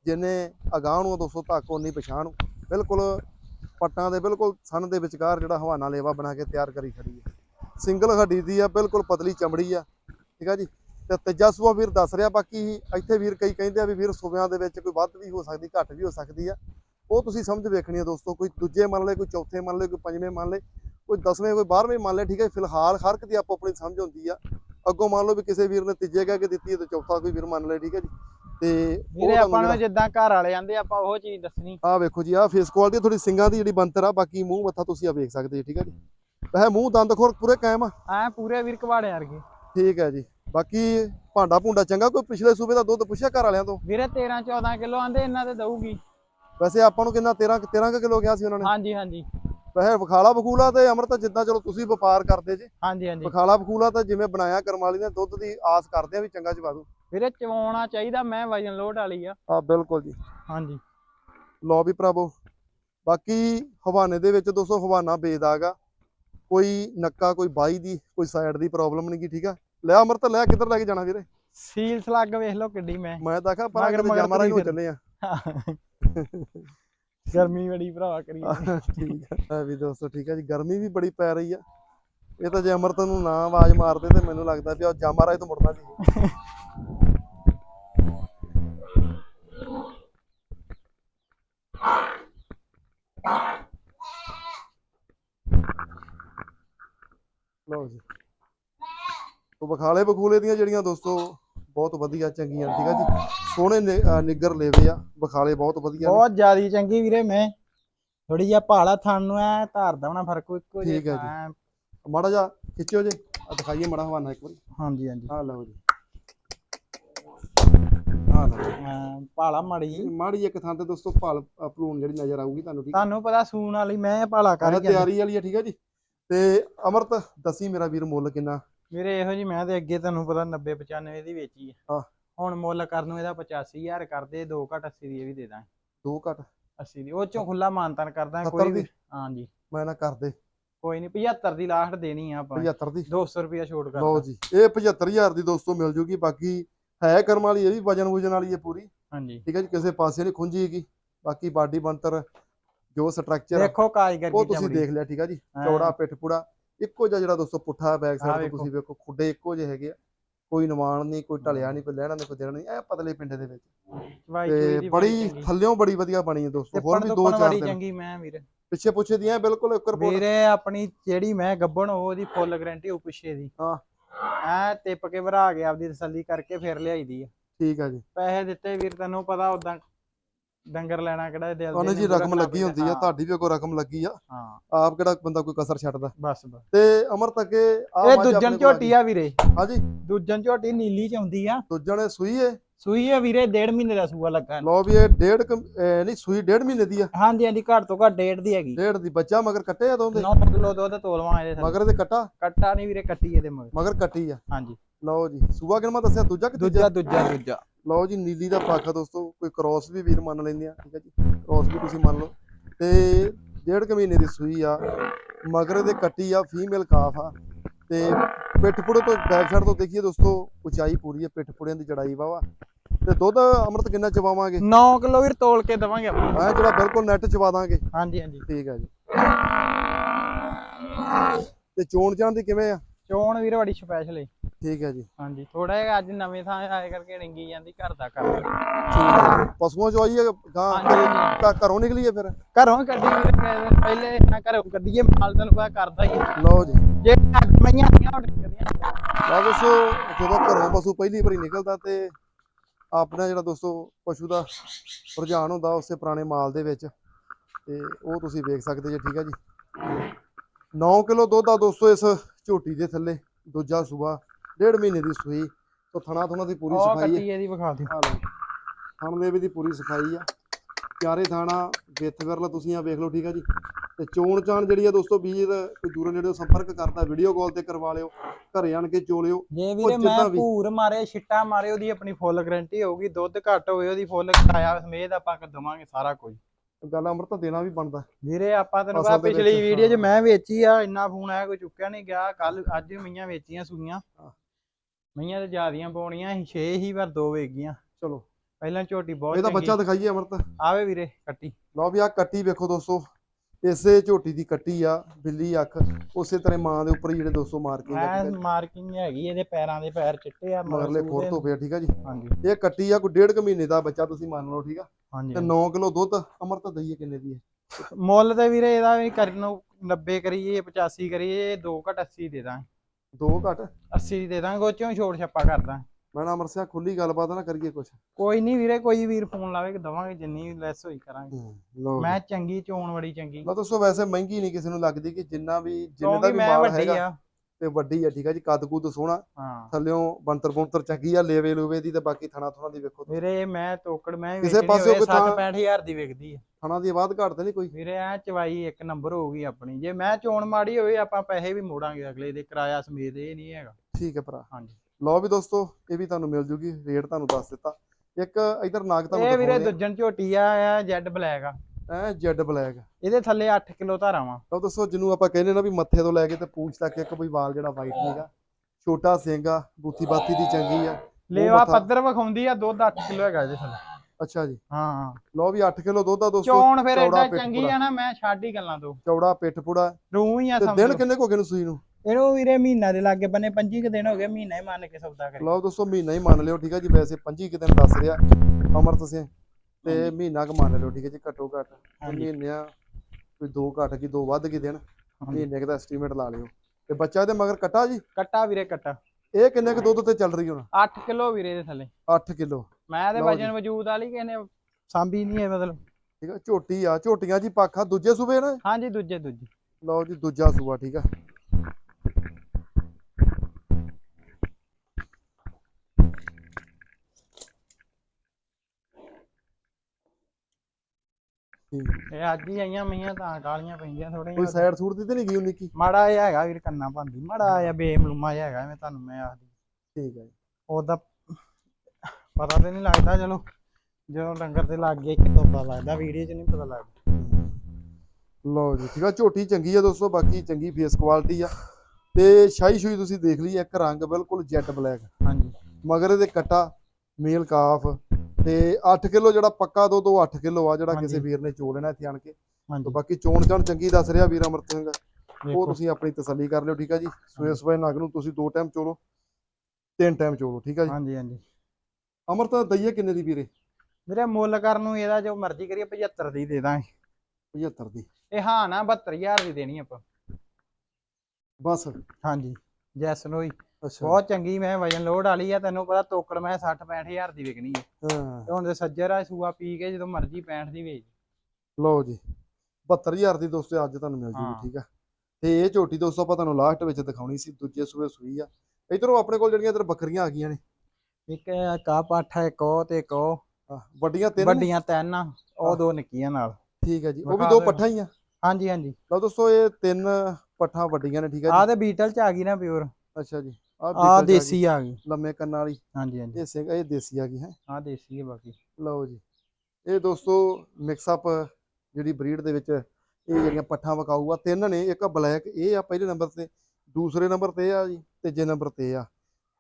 ਜਿੰਨੇ ਅਗਾਂਹ ਨੂੰ ਦੋਸਤੋ ਤੱਕ ਉਨੀ ਪਛਾਣ ਬਿਲਕੁਲ ਪੱਟਾਂ ਦੇ ਬਿਲਕੁਲ ਸਨ ਦੇ ਵਿਚਕਾਰ ਜਿਹੜਾ ਹਵਾਨਾ ਲੇਵਾ ਬਣਾ ਕੇ ਤਿਆਰ ਕਰੀ ਖੜੀ ਹੈ ਸਿੰਗਲ ਹੱਡੀ ਦੀ ਆ ਬਿਲਕੁਲ ਪਤਲੀ ਚਮੜੀ ਆ ਠੀਕ ਆ ਜੀ? ਤੇ ਤੀਜਾ ਸੂਆ ਵੀਰ ਦੱਸ ਰਿਹਾ ਬਾਕੀ ਇੱਥੇ ਵੀਰ ਕਈ ਕਹਿੰਦੇ ਆ ਵੀ ਵੀਰ ਸੂਬਿਆਂ ਦੇ ਵਿੱਚ ਕੋਈ ਵੱਧ ਵੀ ਹੋ ਸਕਦੀ ਘੱਟ ਵੀ ਹੋ ਸਕਦੀ ਆ। ਉਹ ਤੁਸੀਂ ਸਮਝ ਵੇਖਣੀ ਆ ਦੋਸਤੋ ਕੋਈ ਦੂਜੇ ਮੰਨ ਲਏ ਕੋਈ ਚੌਥੇ ਮੰਨ ਲਏ ਕੋਈ ਪੰਜਵੇਂ ਮੰਨ ਲਏ ਕੋਈ ਦਸਵੇਂ ਕੋਈ ਬਾਰ੍ਹਵੇਂ ਮੰਨ ਲਏ ਠੀਕ ਹੈ ਫਿਲਹਾਲ ਹਰ ਇੱਕ ਦੀ ਆਪੋ ਆਪਣੀ ਸਮਝ ਹੁੰਦੀ ਆ। ਅੱਗੋਂ ਮੰਨ ਲਓ ਵੀ ਕਿਸੇ ਵੀਰ ਨੇ ਤੀਜੇ ਕਹਿ ਕੇ ਦਿੱਤੀ ਤੇ ਚੌਥਾ ਕੋਈ ਵੀਰ ਮੰਨ ਲਏ ਠੀਕ ਹੈ ਜੀ। ਤੇ ਉਹ ਵੀਰੇ ਆਪਾਂ ਨੂੰ ਜਿੱਦਾਂ ਘਰ ਵਾਲੇ ਆਂਦੇ ਆਪਾਂ ਉਹ ਚੀਜ਼ ਦੱਸਣੀ। ਆਹ ਵੇਖੋ ਜੀ ਆਹ ਫੇਸ ਕੁਆਲਿਟੀ ਥੋੜੀ ਸਿੰਗਾਂ ਦੀ ਜਿਹੜੀ ਬੰਤਰ ਆ ਬਾਕੀ ਮੂੰਹ ਮੱਥਾ ਤੁਸੀਂ ਆ ਵੇਖ ਸਕਦੇ ਜੀ ਠੀਕ ਹੈ ਜੀ। ਵੈਸੇ ਮੂੰਹ ਦੰਦ ਖੋਰ ਪੂਰੇ ਕਾਇਮ ਆ। ਐ ਪੂਰੇ ਵੀਰ ਕਵਾੜੇ ਵਰਗੇ। ਠੀਕ ਹੈ ਜੀ। ਬਾਕੀ ਭਾਂਡਾ ਭੁੰਡਾ ਚੰਗਾ ਕੋਈ ਪਿਛਲੇ ਸੂਬੇ ਦਾ ਦੁੱਧ ਪੁੱਛਿਆ ਘਰ ਵਾਲਿਆਂ ਤੋਂ? ਵੀਰੇ 13 14 ਕਿਲੋ ਆਂਦੇ ਇਹਨਾਂ ਤੇ ਦਊਗੀ। ਵੈਸੇ ਆਪਾਂ ਨੂੰ ਕਿੰਨਾ 13 13 ਕਿਲੋ ਗਿਆ ਸੀ ਉਹਨਾਂ ਨੇ? ਹਾਂਜੀ ਹਾਂਜੀ। ਵੈਸੇ ਵਖਾਲਾ ਬਖੂਲਾ ਤੇ ਅਮਰਤ ਜਿੱਦਾਂ ਚਲੋ ਤੁਸੀਂ ਵਪਾਰ ਕਰਦੇ ਜੇ। ਹਾਂਜੀ ਹਾਂਜੀ। ਵਖਾਲਾ ਬਖੂਲਾ ਤਾਂ ਜਿਵੇਂ ਬਣਾਇਆ ਕਰਮਾਲੀ ਨੇ ਦੁੱਧ ਦੀ ਆਸ ਕਰਦੇ ਆ ਵੀ ਚੰਗਾ ਚਵਾ ਦੂ ਵੀਰੇ ਚਵਾਉਣਾ ਚਾਹੀਦਾ ਮੈਂ ਵਜਨ ਲੋਡ ਵਾਲੀ ਆ। ਆ ਬਿਲਕੁਲ ਜੀ। ਹਾਂਜੀ। ਲਓ ਵੀ ਭਰਾਵੋ ਬਾਕੀ ਹਵਾਨੇ ਦੇ ਵਿੱਚ ਦੋਸਤੋ ਹਵਾਨਾ ਬੇਦਾਗਾ ਕੋਈ ਨੱਕਾ ਕੋਈ ਬਾਈ ਦੀ ਕੋਈ ਸਾਈਡ ਦੀ ਪ੍ਰੋਬਲਮ ਨਹੀਂ ਗੀ ਠੀਕ ਆ? ਲੈ ਅਮਰਤ ਲੈ ਕਿੱਧਰ ਲੈ ਕੇ ਜਾਣਾ ਵੀਰੇ? ਸੀਲ ਸਲੱਗ ਵੇਖ ਲਓ ਕਿੱਡੀ ਮੈਂ। ਮੈਂ ਤਾਂ ਆਖਿਆ ਪਰ ਮਗਰ- ਮਗਰ ਜਾਮਾ ਰਾਹੀਂ ਹੋ ਤੁਰੀ ਚੱਲੇ ਆ। (laughs) ਗਰਮੀ ਬੜੀ ਭਰਾਵਾ ਕਰੀ ਠੀਕ ਆ। ਵੀ ਦੋਸਤੋ ਠੀਕ ਆ ਜੀ ਗਰਮੀ ਵੀ ਬੜੀ ਪੈ ਰਹੀ ਆ। ਇਹ ਤਾਂ ਜੇ ਅਮਰਤ ਨੂੰ ਨਾ ਆਵਾਜ਼ ਮਾਰਦੇ ਤੇ ਮੈਨੂੰ ਲੱਗਦਾ ਵੀ ਉਹ ਜਾਮਾ ਰਾਹੀਂ ਤੋਂ ਮੁੜਨਾ ਸੀ ਲਓ ਜੀ। ਉਹ ਬਖਾਲੇ ਬਖੂਲੇ ਦੀਆਂ ਜਿਹੜੀਆਂ ਦੋਸਤੋ ਬਹੁਤ ਵਧੀਆ ਚੰਗੀਆਂ ਠੀਕ ਆ ਜੀ। ਸੋਹਣੇ ਨਿੱਗਰ ਲੇਵੇ ਆ ਬਖਾਲੇ ਬਹੁਤ ਵਧੀਆ ਬਹੁਤ ਜ਼ਿਆਦੀ ਚੰਗੀ ਵੀਰੇ ਮੈਂ। ਥੋੜੀ ਜਿਹਾ ਭਾਲਾ ਥਣ ਨੂੰ ਐ ਧਾਰ ਦਾ ਹੋਣਾ ਫ਼ਰਕ ਇੱਕੋ ਜਿਹਾ ਠੀਕ ਹੈ ਜੀ। ਮਾੜਾ ਜਾ ਖਿੱਚਿਓ ਜੇ ਆ ਦਿਖਾਈਏ ਮਾੜਾ ਹਵਾਨਾ ਇੱਕ ਵਾਰੀ। ਹਾਂਜੀ ਹਾਂਜੀ। ਆ ਲਓ ਜੀ। ਆ ਲਓ ਭਾਲਾ ਮੜੀ ਇੱਕ ਥਾਂ ਤੇ ਦੋਸਤੋ ਭਾਲ ਭਲੂਣ ਜਿਹੜੀ ਨਜ਼ਰ ਆਊਗੀ ਤੁਹਾਨੂੰ ਠੀਕ ਤੁਹਾਨੂੰ ਪਤਾ ਸੂਣ ਵਾਲੀ ਮੈਂ ਭਾਲਾ ਕਰ ਜਾਂਦੀ ਤਿਆਰੀ ਵਾਲੀ ਆ ਠੀਕ ਹੈ ਜੀ। ਤੇ ਅਮਰਤ ਦੱਸੀ ਮੇਰਾ ਵੀਰ ਮੁੱਲ ਕਿੰਨਾ? ਵੀਰੇ ਇਹੋ ਜੀ ਮੈਂ ਤੇ ਅੱਗੇ ਤੁਹਾਨੂੰ ਪਤਾ 90 95 ਦੀ ਵੇਚੀ ਹਾਂ। ਆ ਹੁਣ ਮੁੱਲ ਕਰਨ ਨੂੰ ਇਹਦਾ 85000 ਕਰਦੇ 2 ਘਟ 80 ਦੀ ਇਹ ਵੀ ਦੇ ਦਾਂ ਦੋ ਘੱਟ? 80 ਦੀ ਉਹ ਚੋਂ ਖੁੱਲਾ ਮਾਨਤਨ ਕਰਦਾ 70 ਕੋਈ ਵੀ ਦੀ? ਹਾਂਜੀ। ਮੈਂ ਨਾ ਕਰਦੇ ਕੋਈ ਨਹੀਂ 75 ਦੀ ਲਾਸਟ ਦੇਣੀ ਆ ਆਪਾਂ। 75 ਦੀ? 200 ਰੁਪਿਆ ਛੋਟ ਕਰ ਲਓ ਜੀ ਇਹ 75000 ਦੀ ਦੋਸਤੋ ਮਿਲ ਜੂਗੀ ਬਾਕੀ ਹੈ ਕਰਮ ਵਾਲੀ ਇਹ ਵੀ ਵਜਨ ਵੁਜਨ ਵਾਲੀ ਹੈ ਪੂਰੀ। ਹਾਂਜੀ। ਠੀਕ ਹੈ ਜੀ ਕਿਸੇ ਪਾਸੇ ਨਹੀਂ ਖੁੰਝੀ ਹੈਗੀ ਬਾਕੀ ਬਾਡੀ ਬੰਤਰ ਜੋ ਸਟਰਕਚਰ ਦੇਖੋ ਉਹ ਦੀ ਤੁਸੀਂ ਚਮੜੀ। ਦੇਖ ਲਿਆ ਠੀਕ ਆ ਜੀ ਹਾਂ। ਚੌੜਾ ਪਿੱਠ ਪੂੜਾ ਇੱਕੋ ਜਿਹਾ ਜਿਹੜਾ ਦੋਸਤੋ ਪੁੱਠਾ ਬੈਕ ਸਾਈਡ ਤੋਂ। ਤੁਸੀਂ ਵੇਖੋ ਖੁੱਡੇ ਇੱਕੋ ਜਿਹੇ ਹੈਗੇ ਆ। ਕੋਈ ਨਿਵਾਣ ਨਹੀਂ ਕੋਈ ਢਲਿਆ ਨਹੀਂ ਕੋਈ ਲੈਣਾ ਨਹੀਂ ਕੋਈ ਦੇਣਾ ਨਹੀਂ ਐ ਪਤਲੇ ਪਿੰਡੇ ਦੇ ਵਿੱਚ। ਤੇ ਬੜੀ। ਥੱਲਿਓਂ ਬੜੀ ਵਧੀਆ ਬਣੀ ਹੈ ਦੋਸਤੋ ਹੋਰ ਵੀ ਦੋ ਚਾਰ ਦਿਨ। ਚੰਗੀ ਮੈਂ ਵੀਰ। ਪਿੱਛੇ ਪੁੱਛੇ ਦੀਆਂ ਬਿਲਕੁਲ ਇੱਕ ਰਿਪੋਰਟ ਵੀਰੇ ਆਪਣੀ ਜਿਹੜੀ ਮੈਂ ਗੱਬਣ ਉਹਦੀ ਫੁੱਲ ਗਾਰੰਟੀ ਉਹ ਪਿੱਛੇ ਦੀ। ਹਾਂ। ਐ ਟਿਪ ਕੇ ਭਰਾ ਕੇ ਆਪਦੀ ਤਸੱਲੀ ਕਰਕੇ ਫਿਰ ਲਿਆਈ ਦੀ ਆ। ਠੀਕ ਆ ਜੀ। ਪੈਸੇ ਦਿੱਤੇ ਵੀਰ ਤੈਨੂੰ ਪਤਾ ਉਦਾਂ ਡੰਗਰ ਲੈਣਾ ਕਿਹੜਾ ਦਿਲ ਦੇ ਉਹਨੇ ਜੀ ਰਕਮ ਲੱਗੀ ਹੁੰਦੀ ਆ ਤੁਹਾਡੀ ਵੀ ਕੋਈ ਰਕਮ ਲੱਗੀ ਆ। ਹਾਂ। ਆਪ ਕਿਹੜਾ ਬੰਦਾ ਕੋਈ ਕਸਰ ਛੱਡਦਾ। ਬਸ ਬਸ। ਤੇ ਅਮਰਤ ਅੱਗੇ ਆ ਇਹ ਦੂਜਣ ਝੋਟੀ ਆ ਵੀਰੇ। ਹਾਂਜੀ। ਦੂਜਣ ਝੋਟੀ ਨੀਲੀ ਚ ਆਉਂਦੀ ਆ। ਦੂਜਣ ਸੂਈ ਏ? ਸੂਈ ਆ ਵੀਰੇ ਡੇਢ ਮਹੀਨੇ ਦਾ ਸੂਆ ਲੱਗਾ ਲਓ ਵੀ ਇਹ ਡੇਢ ਨਹੀਂ ਸੂਈ ਡੇਢ ਮਹੀਨੇ ਦੀ ਆ। ਹਾਂਜੀ ਹਾਂਜੀ ਘੱਟ ਤੋਂ ਘੱਟ ਡੇਢ ਦੀ ਹੈਗੀ। ਡੇਢ ਦੀ ਬੱਚਾ ਮਗਰ ਕੱਟੇ ਆ ਦੋਂਦੇ? 9 ਕਿਲੋ ਦੁੱਧ ਤੋਲਵਾ ਇਹਦੇ ਮਗਰ ਦੇ ਕੱਟਾ? ਕੱਟਾ ਨਹੀਂ ਵੀਰੇ ਕੱਟੀ ਇਹਦੇ ਮਗਰ। ਮਗਰ ਕੱਟੀ ਆ। ਹਾਂਜੀ। ਲਓ ਜੀ ਸੂਆ ਕਿਨਮਾ ਦੱਸਿਆ ਦੂਜਾ ਕਿ ਦੂਜਾ ਦੂਜਾ ਦੂਜਾ। ਲਓ ਜੀ ਨੀਲੀ ਦਾ ਪੱਖ ਆ ਦੋਸਤੋ ਕੋਈ ਕ੍ਰੋਸ ਵੀ ਵੀਰ ਮੰਨ ਲੈਂਦੇ ਆ ਠੀਕ ਹੈ ਜੀ? ਕ੍ਰੋਸ ਵੀ ਤੁਸੀਂ ਮੰਨ ਲਓ। ਤੇ ਡੇਢ ਕੁ ਮਹੀਨੇ ਦੀ ਸੂਈ ਆ ਮਗਰ ਦੇ ਕੱਟੀ ਆ ਫੀਮੇਲ ਕਾਫ ਆ। ਤੇ ਪਿੱਠ ਪੁੜੇ ਤੋਂ ਬੈਕ ਸਾਈਡ ਤੋਂ ਦੇਖੀਏ ਦੋਸਤੋ ਉਚਾਈ ਪੂਰੀ ਹੈ ਪਿੱਠ ਪੁੜਿਆਂ ਦੀ ਚੜਾਈ ਵਾਵਾ ਤੇ ਦੁੱਧ ਅੰਮ੍ਰਿਤ ਕਿੰਨਾ ਚਵਾਵਾਂਗੇ 9 ਕਿਲੋ ਵੀਰ ਤੋਲ ਕੇ ਦਵਾਂਗੇ ਆਪਾਂ। ਮੈਂ ਜਿਹੜਾ ਬਿਲਕੁਲ ਨੈਟ ਚਵਾ ਦਾਂਗੇ। ਹਾਂਜੀ ਹਾਂਜੀ। ਠੀਕ ਹੈ ਜੀ। ਤੇ ਚੋਣ ਦੀ ਕਿਵੇਂ ਆ? ਚੋਣ ਵੀਰ ਬੜੀ ਸਪੈਸ਼ਲ ਹੈ ਠੀਕ ਹੈ ਜੀ। ਹਾਂਜੀ ਥੋੜਾ ਜਿਹਾ ਅੱਜ ਨਵੇਂ ਥਾਂ ਆਏ ਕਰਕੇ ਰਿੰਗੀ ਜਾਂਦੀ ਘਰ ਦਾ ਕਰ ਠੀਕ ਹੈ ਜੀ। ਪਸ਼ੂਆਂ ਚੋਂ ਆਈ ਹੈ ਗਾਂ। ਘ- ਘਰੋਂ ਨਿਕਲੀ ਹੈ ਫਿਰ? ਘਰੋਂ ਕੱਢੀ ਵੀਰ ਪਹਿਲੇ- ਪਹਿਲੇ ਨਾ ਘਰੋਂ ਕੱਢੀਏ ਮਾਲ ਤੈਨੂੰ ਪਤਾ ਕਰਦਾ ਹੀ ਆ। ਲਓ ਜੀ। ਜੇ ਅੱਜ ਮਈਆਂ ਆਈਆਂ ਕਦੀਆਂ ਲਓ ਦੋਸਤੋ ਜਦੋਂ ਘਰੋਂ ਪਸ਼ੂ ਪਹਿਲੀ ਵਾਰੀ ਨਿਕਲਦਾ ਤੇ ਆਪਣਾ ਜਿਹੜਾ ਦੋਸਤੋ ਪਸ਼ੂ ਦਾ ਰੁਝਾਨ ਹੁੰਦਾ ਉਸੇ ਪੁਰਾਣੇ ਮਾਲ ਦੇ ਵਿੱਚ ਤੇ ਉਹ ਤੁਸੀਂ ਵੇਖ ਸਕਦੇ ਜੀ ਠੀਕ ਹੈ ਜੀ। 9 ਕਿਲੋ ਦੁੱਧ ਆ ਦੋਸਤੋ ਇਸ ਝੋਟੀ ਦੇ ਥੱਲੇ ਦੂਜਾ ਸੂਆ। ਡੇਢ ਮਹੀਨੇ ਦੀ ਸੂਈ ਤੋਂ ਥਣਾ ਥਣਾ ਦੀ ਪੂਰੀ ਉਹ ਸਫ਼ਾਈ ਹੈ। ਕੱਟੀ ਇਹਦੀ ਵਿਖਾ ਦਿਓ। ਆ ਲਓ ਥਣ ਦੇ ਵੀ ਦੀ ਪੂਰੀ ਸਫ਼ਾਈ ਆ। ਚਾਰੇ ਥਾਣਾ ਵਿੱਥ ਕਰਲਾ ਤੁਸੀਂ ਆ ਵੇਖ ਲਓ ਠੀਕ ਆ ਜੀ। ਤੇ ਚੋਣ ਚਾਣ ਜਿਹੜੀ ਆ ਦੋਸਤੋ ਵੀ ਇਹਦਾ ਕੋਈ ਦੂਰੋਂ ਨੇੜੇ ਸੰਪਰਕ ਕਰਦਾ ਵੀਡੀਓ ਕਾਲ ਤੇ ਕਰਵਾ ਲਿਓ ਘਰੇ ਆਣ ਕੇ ਚੋ ਲਿਓ। ਜੇ ਵੀਰੇ ਮੈਂ। ਭੂਰ ਮਾਰੇ ਛਿੱਟਾ ਮਾਰੇ ਉਹਦੀ ਆਪਣੀ ਫੁੱਲ ਗਾਰੰਟੀ ਹੋਊਗੀ ਦੁੱਧ ਘੱਟ ਹੋਵੇ ਉਹਦੀ ਫੁੱਲ ਕਿਰਾਇਆ ਸਮੇਤ ਆਪਾਂ ਦਵਾਂਗੇ ਸਾਰਾ ਕੁਝ। ਗੱਲ ਅੰਮ੍ਰਿਤ ਦੇਣਾ ਵੀ ਬਣਦਾ। ਵੀਰੇ ਆਪਾਂ ਤੈਨੂੰ ਪਤਾ ਪਿਛਲੀ ਵੀਡੀਓ 'ਚ ਹਾਂ। ਮੈਂ ਵੇਚੀ ਆ ਇੰਨਾ ਫੋਨ ਆਇਆ ਕੋਈ ਚੁੱਕਿਆ ਨਹੀਂ ਗਿਆ ਕੱਲ ਅੱਜ ਮਈਆਂ ਵੇਚੀਆਂ ਸੂਈਆਂ। ਹਾਂ। ਮਈਆਂ ਤੇ ਜਿਆਦੀਆਂ ਪਾਉਣੀਆਂ ਸੀ 6 ਹੀ ਵਾਰ ਦੋ ਵੇਚ ਗਈਆਂ ਚਲੋ ਪਹਿਲਾਂ ਝੋਟੀ ਬਹੁਤ ਇਹਦਾ ਬੱਚਾ ਦਿਖਾਈਏ ਅੰਮ੍ਰਿਤ। ਆਵੇ ਵੀਰੇ ਕੱਟੀ। ਲਓ ਵੀ ਆ ਕੱਟੀ ਵੇਖੋ ਦੋਸਤੋ। ਇਸੇ ਝੋਟੀ ਦੀ ਕੱਟੀ ਆ ਬਿੱਲੀ ਅੱਖ। ਉਸੇ ਤਰ੍ਹਾਂ ਮਾਂ ਦੇ ਉੱਪਰ ਹੀ ਜਿਹੜੇ ਦੋਸਤੋ ਮਾਰ ਕੇ ਐ ਮਾਰਕਿੰਗ ਹੈਗੀ ਇਹਦੇ ਪੈਰਾਂ ਦੇ ਪੈਰ ਚਿੱਟੇ ਆ ਮਗਰ ਮਗਰਲੇ ਖੋਰ। ਤੋਂ ਪਿਆ ਠੀਕ ਆ ਜੀ। ਹਾਂਜੀ। ਇਹ ਕੱਟੀ ਆ ਕੋਈ ਡੇਢ ਕੁ ਮਹੀਨੇ ਦਾ ਬੱਚਾ ਤੁਸੀਂ ਮੰਨ ਲਓ ਠੀਕ ਆ। ਤੇ 9 ਕਿਲੋ ਦੁੱਧ ਅੰਮ੍ਰਿਤ ਦਈਏ ਕਿੰਨੇ ਦੀ ਹੈ? ਮੁੱਲ ਤੇ ਵੀਰੇ ਇਹਦਾ ਵੀ ਕਰਨ ਨੂੰ 90 ਕਰੀਏ 85 ਕਰੀਏ 2 ਘਟ 80 ਦੇ ਦਾਂ ਦੋ ਘੱਟ। 80 ਦੇ ਦਾਂਗੇ ਉਹ ਚੋਂ ਛੋੜ ਛੱਪਾ ਕਰਦਾ। ਮੈਂ ਨਾ ਅਮਰ ਸਿਆ ਖੁੱਲੀ ਗੱਲਬਾਤ ਨਾ ਕਰੀਏ ਕੁਛ। ਕੋਈ ਨਹੀਂ ਵੀਰੇ ਕੋਈ ਵੀਰ ਫੋਨ ਲਾਵੇ ਕਿ ਦਵਾਂਗੇ ਜਿੰਨੀ ਲੈਸ ਹੋਈ ਕਰਾਂਗੇ। ਮੈਂ ਚੰਗੀ ਚੋਣ ਬੜੀ ਚੰਗੀ। ਲਓ ਦੋਸਤੋ ਵੈਸੇ ਮਹਿੰਗੀ ਨਹੀਂ ਕਿਸੇ ਨੂੰ ਲੱਗਦੀ ਕਿ ਜਿੰਨਾ ਵੀ ਜਿੰਨੇ ਦਾ ਵੀ ਮੈਂ ਮਾਲ ਹੈਗਾ। ਤੇ ਵੱਡੀ ਆ ਠੀਕ ਆ ਜੀ ਕੱਦ ਕੁੱਦ ਸੋਹਣਾ। ਹਾਂ। ਥੱਲਿਓਂ ਬੰਤਰ ਬੰਤਰ ਚੰਗੀ ਆ ਲੇਵੇ ਲੂਵੇ ਦੀ ਤੇ ਬਾਕੀ ਥਣਾ ਥਣਾ ਦੀ ਵੇਖੋ ਵੀਰੇ ਮੈਂ ਤੋਕੜ ਮੈਂ ਕਿਸੇ ਹੋਵੇ ਕੋਈ 60 ਥਾਂ- 65000 ਦੀ ਵਿਕਦੀ ਹੈ ਥਣਾ ਦੀ ਆਵਾਜ਼ ਘੱਟ ਤੇ ਨਹੀਂ ਕੋਈ? ਵੀਰੇ ਐ ਚਵਾਈ ਇੱਕ ਨੰਬਰ ਹੋਊਗੀ ਆਪਣੀ। ਜੇ ਮੈਂ ਚੋਣ ਮਾੜੀ ਹੋਵੇ ਆਪਾਂ ਪੈਸੇ ਵੀ ਮੋੜਾਂਗੇ ਅਗਲੇ ਦੇ ਕਿਰਾਇਆ ਸਮੇਤ ਇਹ ਨਹੀਂ ਹੈਗਾ। ਠੀਕ ਹੈ ਭਰਾ। ਹਾਂਜੀ। ਲਓ ਵੀ ਦੋਸਤੋ ਇਹ ਵੀ ਤੁਹਾਨੂੰ ਮਿਲ ਜੂਗੀ ਰੇਟ ਤੁਹਾਨੂੰ ਦੱਸ ਦਿੱਤਾ। ਇੱਕ ਇਧਰ ਨਾਗ ਤੁਹਾਨੂੰ ਇਹ ਵੀਰੇ ਦੁੱਜਣ ਝੋਟੀ ਆ ਜੈਡ ਬਲੈਕ ਆ। ਐ ਜੈਡ ਬਲੈਕ। ਇਹਦੇ ਥੱਲੇ 8 ਕਿਲੋ ਧਾਰਾਂ ਵਾ ਲਓ ਦੋਸਤੋ ਜਿਹਨੂੰ ਆਪਾਂ ਕਹਿੰਦੇ ਨਾ ਵੀ ਮੱਥੇ ਤੋਂ ਲੈ ਕੇ ਤੇ ਪੂੰਛ ਤੱਕ ਇੱਕ ਵੀ ਵਾਲ ਜਿਹੜਾ ਵਾਈਟ ਨਹੀਂਗਾ ਛੋਟਾ ਸਿੰਘ ਆ ਬੂਥੀ ਬਾਥੀ ਦੀ ਚੰਗੀ ਆ। ਲੇਵਾ ਪੱਧਰ ਵਿਖਾਉਂਦੀ ਆ ਦੁੱਧ 8 ਕਿਲੋ ਹੈਗਾ ਇਹਦੇ ਥੱਲੇ। ਅੱਛਾ ਜੀ। ਹਾਂ। ਲਓ ਵੀ 8 ਕਿਲੋ ਦੁੱਧ ਆ ਦੋਸਤੋ। ਚੋਣ ਫਿਰ ਪਿੱਠ ਚੰਗੀ। ਆ ਨਾ ਮੈਂ ਛੱਡ ਹੀ ਗੱਲਾਂ ਤੋਂ। ਚੌੜਾ ਪਿੱਠ ਪੁੜਾ ਰੂਹ ਹੀ ਆ ਤੇ ਸਮਝ ਦਿਨ। ਕਿੰਨੇ ਕੋ ਗਏ ਨੂੰ ਸੂਈ ਨੂੰ? ਇਹਨੂੰ ਵੀਰੇ ਮਹੀਨਾ ਦੇ ਲਾਗੇ ਬੰਨੇ 25 ਕੁ ਦਿਨ ਹੋ ਗਏ ਮਹੀਨਾ ਹੀ ਮੰਨ ਕੇ ਸੌਦਾ ਕਰੀ। ਲਓ ਦੋਸਤੋ ਮਹੀਨਾ ਹੀ ਮੰਨ ਲਿਓ ਠੀਕ ਹੈ ਜੀ? ਵੈਸੇ 25 ਕੁ ਦਿਨ ਦੱਸ ਰਿਹਾ। ਅਮਰਤ ਸਿੰਘ ਤੇ। ਮਹੀਨਾ ਕੁ ਮੰਨ ਲਿਓ ਠੀਕ ਹੈ ਜੀ ਘੱਟੋ ਘੱਟ ਹਾਂਜੀ। ਮਹੀਨਿਆਂ ਕੋਈ ਦੋ ਘੱਟ ਕੀ ਦੋ ਵੱਧ ਕੀ ਹਾਂਜੀ। ਮਹੀਨੇ ਕੁ ਦਾ ਐਸਟੀਮੇਟ ਲਾ ਲਿਓ। ਤੇ ਬੱਚਾ ਇਹਦੇ ਮਗਰ ਕੱਟਾ ਜੀ? ਕੱਟਾ ਵੀਰੇ ਕੱਟਾ। ਇਹ ਕਿੰਨੇ ਕੁ ਦੁੱਧ ਤੇ ਚੱਲ ਰਹੀ ਹੁਣ? 8 ਕਿਲੋ ਵੀਰੇ ਦੇ ਥੱਲੇ। 8 ਕਿਲੋ। ਮੈਂ ਤੇ ਲਓ ਵਜਨ ਵਜੂਦ ਵਾਲੀ ਕਿਸੇ ਨੇ ਸਾਂਭੀ ਨਹੀਂ ਹੈ ਮਤਲਬ। ਠੀਕ ਹੈ ਝੋਟੀ ਆ ਝੋਟੀਆਂ ਜੀ ਪਾਖਾ ਦੂਜੇ ਸੂਬੇ ਨਾ ਹਾਂਜੀ ਦੂਜੇ ਦੂਜੇ। ਲਓ ਜੀ ਦੂਜਾ ਸੂਆ ਠੀਕ ਆ। ਠੀਕ। ਇਹ ਅੱਜ ਹੀ ਆਈਆਂ ਮਈਆਂ ਤਾਂ ਕਾਲੀਆਂ ਪੈਂਦੀਆਂ ਕੋਈ ਥੋੜੀਆਂ ਸਾਈਡ ਸੂਟ ਦੀ ਤੇ ਨਹੀਂ ਗਈ ਉਨੀ ਕੀ ਮਾੜਾ ਜਿਹਾ ਹੈਗਾ ਵੀਰ ਕੰਨਾ ਭਾਂਦੀ ਮਾੜਾ ਜਿਹਾ ਬੇਮਲੂਮਾ ਜਿਹਾ ਹੈਗਾ ਮੈਂ ਤੁਹਾਨੂੰ ਮੈਂ ਆਖਦੀ। ਠੀਕ ਹੈ। ਉਹਦਾ ਪਤਾ ਤੇ ਨਹੀਂ ਲੱਗਦਾ ਚਲੋ ਜਦੋਂ ਡੰਗਰ ਤੇ ਲੱਗ ਗਿਆ ਕਿਦੋਂ ਪਤਾ ਲੱਗਦਾ ਵੀਡੀਓ 'ਚ ਨਹੀਂ ਪਤਾ ਲੱਗਦਾ। ਲਓ ਜੀ ਠੀਕ ਆ ਝੋਟੀ ਚੰਗੀ ਆ ਦੋਸਤੋ ਬਾਕੀ ਚੰਗੀ ਫੇਸ ਕੁਆਲਿਟੀ ਆ। ਤੇ ਸ਼ਾਹੀ ਸ਼ੂਈ ਤੁਸੀਂ ਦੇਖ ਲਈ ਇੱਕ ਰੰਗ ਬਿਲਕੁਲ ਜੈਟ ਬਲੈਕ ਹਾਂਜੀ। ਮਗਰ ਇਹਦੇ ਕਟਾ ਮੇਲ ਕਾਫ ਤੇ 8 ਕਿਲੋ ਜਿਹੜਾ ਪੱਕਾ ਦੁੱਧ ਉਹ 8 ਕਿਲੋ ਆ ਜਿਹੜਾ ਕਿਸੇ। ਵੀਰ ਨੇ ਚੋ ਲੈਣਾ ਇੱਥੇ ਆਣ ਕੇ। ਤੇ ਬਾਕੀ ਚੋਣ ਚਾਣ ਚੰਗੀ ਦੱਸ ਰਿਹਾ ਵੀਰ ਅਮਰਤ ਸਿੰਘ। ਉਹ ਤੁਸੀਂ ਆਪਣੀ ਤਸੱਲੀ ਕਰ ਲਿਓ ਠੀਕ ਆ ਜੀ? ਸਵੇਰ ਸਵੇਰ ਨਗ ਨੂੰ ਤੁਸੀਂ ਦੋ ਟਾਈਮ ਚੋਲੋ ਤਿੰਨ ਟਾਈਮ ਚੋਲੋ ਠੀਕ ਆ ਜੀ? ਹਾਂਜੀ ਹਾਂਜੀ। ਅਮਰਤ ਦਈਏ ਕਿੰਨੇ ਦੀ ਵੀਰੇ? ਵੀਰੇ ਮੁੱਲ ਕਰਨ ਨੂੰ ਇਹਦਾ ਜੋ ਮਰਜ਼ੀ ਕਰੀਏ 75 ਦੀ ਦੇ ਦਾਂਗੇ। 75 ਦੀ। ਇਹ ਹਾਂ ਨਾ 72000 ਦੀ ਦੇਣੀ ਆਪਾਂ। ਬਸ। ਹਾਂਜੀ ਜੈਸਨ ਹੋਈ ਅੱਛਾ। ਬਹੁਤ ਚੰਗੀ ਮੈਂ ਵਜਨ ਲੋਡ ਵਾਲੀ ਆ ਤੈਨੂੰ ਪਤਾ ਤੋਕੜ ਮੈਂ 60 65000 ਦੀ ਵਿਕਣੀ ਹੈ ਹਾਂ। ਤੇ ਹੁਣ ਤੇ ਸੱਜਰ ਆ ਸੂਆ ਪੀ ਕੇ ਜਦੋਂ ਮਰਜ਼ੀ 65 ਦੀ ਵੇਚ। ਲਓ ਜੀ 72000 ਦੀ ਦੋਸਤੋ ਅੱਜ ਤੁਹਾਨੂੰ ਮਿਲ ਜੂਗੀ ਹਾਂ। ਠੀਕ ਆ। ਤੇ ਇਹ ਝੋਟੀ ਦੋਸਤੋ ਆਪਾਂ ਤੁਹਾਨੂੰ ਲਾਸਟ ਵਿੱਚ ਦਿਖਾਉਣੀ ਸੀ ਦੂਜੇ ਸੂਏ ਸੂਈ ਆ। ਇਧਰੋਂ ਆਪਣੇ ਕੋਲ ਜਿਹੜੀਆਂ ਇਧਰ ਬੱਕਰੀਆਂ ਆ ਗਈਆਂ ਨੇ। ਇੱਕ ਕਾ ਪਾਠਾ ਇੱਕ ਉਹ ਤੇ ਇੱਕ ਉਹ। ਆਹ, ਵੱਡੀਆਂ ਤਿੰਨ ਨੇ? ਵੱਡੀਆਂ ਤਿੰਨ ਆ ਉਹ। ਦੋ ਨਿੱਕੀਆਂ ਨਾਲ। ਠੀਕ ਹੈ ਜੀ ਉਹ ਵੀ ਵਿਖਾ ਦੋ ਦਿਓ। ਪੱਠਾ ਹੀ ਆ? ਹਾਂਜੀ ਹਾਂਜੀ। ਲਓ ਦੋਸਤੋ ਇਹ ਤਿੰਨ ਪੱਠਾਂ ਵੱਡੀਆਂ ਨੇ ਠੀਕ ਆ ਜੀ। ਤੇ ਬੀਟਲ ਚ ਆ ਗਈ ਨਾ ਪਿਓਰ। ਅੱਛਾ ਜੀ। ਆ ਦੇਸੀ ਆ ਗਈ। ਲੰਮੇ ਕੰਨਾਂ ਵਾਲੀ। ਹਾਂਜੀ ਹਾਂਜੀ। ਇਹ ਸਿੰਘ ਇਹ ਦੇਸੀ ਆ ਗਈ ਹੈ। ਆ ਦੇਸੀ ਹੈ ਬਾਕੀ। ਲਓ ਜੀ। ਇਹ ਦੋਸਤੋ ਮਿਕਸ ਅਪ ਜਿਹੜੀ ਬਰੀਡ ਦੇ ਵਿੱਚ ਇਹ ਜਿਹੜੀਆਂ ਪੱਠਾਂ ਵਕਾਊ ਆ ਤਿੰਨ ਨੇ ਇੱਕ ਬਲੈਕ ਇਹ ਆ ਪਹਿਲੇ ਨੰਬਰ ਤੇ ਦੂਸਰੇ ਨੰਬਰ ਤੇ ਆ ਜੀ ਤੀਜੇ ਨੰਬਰ ਤੇ ਆ।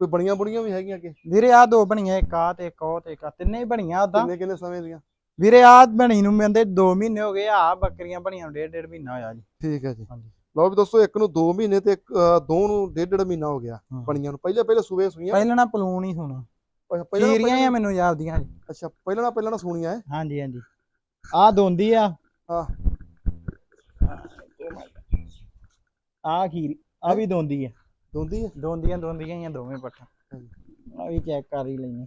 ਕੋਈ ਬਣੀਆਂ ਬੁਣੀਆਂ ਵੀ ਹੈਗੀਆਂ ਕਿ? ਵੀਰੇ ਆ ਦੋ ਬਣੀਆਂ ਇੱਕ ਆ ਤੇ ਇੱਕ ਉਹ ਤੇ ਇੱਕ ਆਹ, ਤਿੰਨੇ ਹੀ ਬਣੀਆਂ ਉਦਾਂ ਕਿੰਨੇ ਕਿੰਨੇ ਸਮੇਂ ਦੀਆਂ? ਵੀਰੇ ਆ ਬਣੀ ਨੂੰ ਕਹਿੰਦੇ 2 ਮਹੀਨੇ ਹੋ ਗਏ ਆ ਬੱਕਰੀਆਂ ਬਣੀਆਂ ਨੂੰ ਡੇਢ ਡੇਢ ਮਹੀਨਾ ਹੋਇਆ ਜੀ। ਠੀਕ ਹੈ ਜੀ। ਹਾਂਜੀ। ਲਓ ਵੀ ਦੋਸਤੋ ਇੱਕ ਨੂੰ 2 ਮਹੀਨੇ ਤੇ ਇੱਕ ਦੋ ਨੂੰ ਡੇਢ ਡੇਢ ਮਹੀਨਾ ਹੋ ਗਿਆ ਹਾਂ। ਬਣੀਆਂ ਨੂੰ। ਪਹਿਲੇ ਪਹਿਲੇ ਸੂਏ ਸੂਈਆਂ? ਪਹਿਲਾਂ ਨਾ ਪਲੂਣ ਹੀ ਅੱਛਾ, ਪਹਿਲਾਂ ਨਾ ਖੀਰੀਆਂ ਆ ਮੈਨੂੰ ਜਾਪਦੀਆਂ ਜੀ ਅੱਛਾ ਪਹਿਲਾਂ ਨਾ ਪਹਿਲਾਂ ਨਾ ਸੂਣੀਆਂ ਹੈ ਹਾਂਜੀ ਹਾਂਜੀ। ਆ ਦੋਂਦੀ ਆ। ਹਾਂ। ਆ ਖੀਰੀ ਆ ਵੀ ਦੋਂਦੀ ਆ। ਦੋਂਦੀ ਹੈ ਦੋਂਦੀਆਂ ਦੋਂਦੀਆਂ ਹੀ ਆ ਦੋਵੇਂ ਪੱਠਾਂ। ਹਾਂਜੀ। ਆ ਵੀ ਚੈੱਕ ਕਰ ਹੀ ਲੈਣੀ